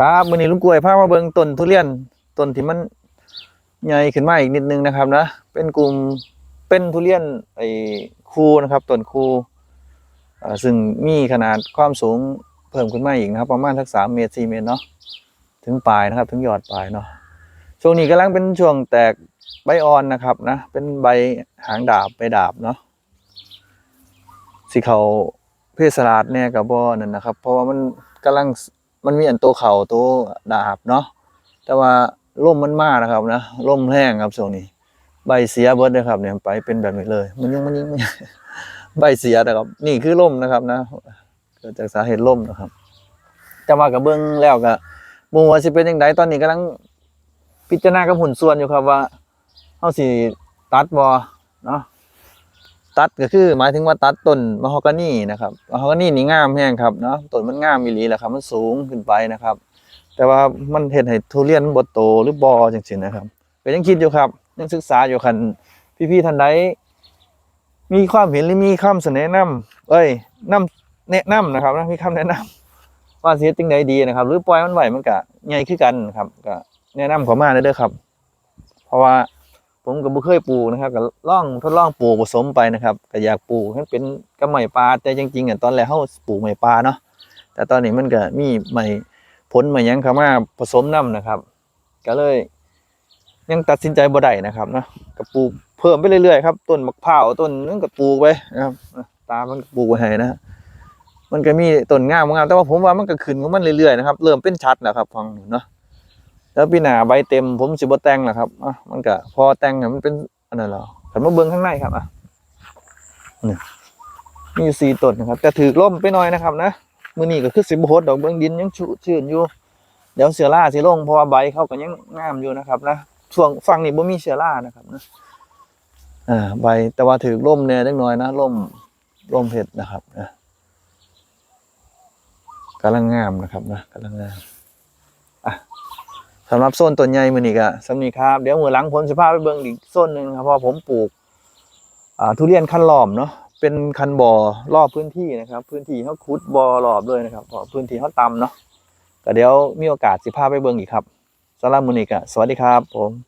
ครับมื้อนี้ลุงกล้วยพามาเบิงต้นทุเรียนต้นที่มันใหญ่ขึ้นมาอีกนิดนึงนะครับนะเป็นกลุ่มเป็นทุเรียนไอ้คูนะครับต้นคูอ่าซึ่งมีขนาดความสูงเพิ่มขึ้นมาอีกนะครับ ประมาณสัก3เมตร4เมตรเนาะถึงปลายนะครับ ถึงยอดปลายเนาะช่วงนี้กำลังเป็นช่วงแตกใบอ่อนนะครับนะเป็นใบหางดาบใบดาบเนาะสิเขาเพศสลาดเนี่ยกับบ่นั่นนะครับ เพราะว่ามันกำลัง มันมีอันตัวเข่าตัวดาบเนาะแต่ว่าล่มมันมากนะครับนะล่มแห้งครับช่วงนี้ ใบเสียเบิดเลยครับเนี่ยไปเป็นแบบนี้เลย มันยังมันยังมันยังใบเสียนะครับ นี่คือล่มนะครับนะเกิดจากสาเหตุล่มนะครับจะมากับเบื้องแล้วก็มูว่าสิเป็นยังไงตอนนี้กำลังพิจารณากับหุ่นส่วนอยู่ครับว่าเฮาสิตัดบ่เนาะ ตัดก็คือ หมายถึงว่าตัดต้นมะฮอกกานีนะครับมะฮอกกานีนี่งามแห้งครับเนาะต้นมันงามมีหลีแหละครับ มันสูงขึ้นไปนะครับ แต่ว่ามันเห็นให้ทุเรียนบ่โตหรือบอจังซี่นะครับก็ยังคิดอยู่ครับ ยังศึกษาอยู่คันพี่ๆท่านใดมีความเห็นหรือมีคำเสนอแนะเอ้ยนํแนะนำนะครับนะมีคำแนะนำว่าเฮ็ดจังไดดีนะครับ หรือปล่อยมันไหวมันก็ใหญ่คือกันครับก็แนะนำเข้ามาเด้อครับ เพราะว่า ผมก็บ่เคยปลูกนะครับก็ลองทดลองปลูกผสมไปนะครับก็อยากปลูกให้เป็นกับไม้ปลาแต่จริงๆอะตอนแรกเฮาปลูกไม้ปลาเนาะแต่ตอนนี้มันก็มีไม้ผลไม้ยังเข้ามาผสมนํนะครับ ก็เลย ยังตัดสินใจบ่ได้นะครับเนาะก็ปลูกเพิ่มไปเรื่อยๆครับต้นมะพร้าวต้นนึงก็ปลูกไปนะครับตามันปลูกไว้ให้นะมันก็มีต้นงามงามแต่ว่าผมว่ามันก็ขึ้นของมันเรื่อยๆนะครับ เริ่มเป็นชัดแล้วครับฟังเนาะ แล้วปีหน้าใบเต็มผมสิบ่แต่งแล้วครับอะมันก็พอแต่งเนี่ยมันเป็นอันนั้นแล้วแต่มาเบิ่งข้างในครับอะนี่มีอยู่สี่ต้นนะครับแต่ถือล่มไปหน่อยนะครับนะมือนี้ก็คือสิบโหดดอกเบิ่งดินยังชุ่ชื้นอยู่ เดี๋ยวเสือราสิลงเพราะว่าใบเขาก็ยังงามอยู่นะครับนะช่วงฝั่งนี้บ่มีเสือรานะครับนะอ่าใบแต่ว่าถือล่มเนี่ยเล็กน้อยนะล่มล่มเห็ดนะครับนะกำลังงามนะครับนะกำลังงาม สำหรับโซนต้นใหญ่มือนี้ก็สำนีครับเดี๋ยวมือหลังผมจะพาไปเบิ่งอีกโซนหนึ่งครับเพราะผมปลูกทุเรียนคันหลอมเนาะเป็นคันบ่อรอบพื้นที่นะครับ พื้นที่เขาขุดบ่อรอบเลยนะครับพอพื้นที่เขาต่ำเนาะก็เดี๋ยวมีโอกาสสิพาไปเบิ่งอีกครับสำหรับมือนี้ก็สวัสดีครับผม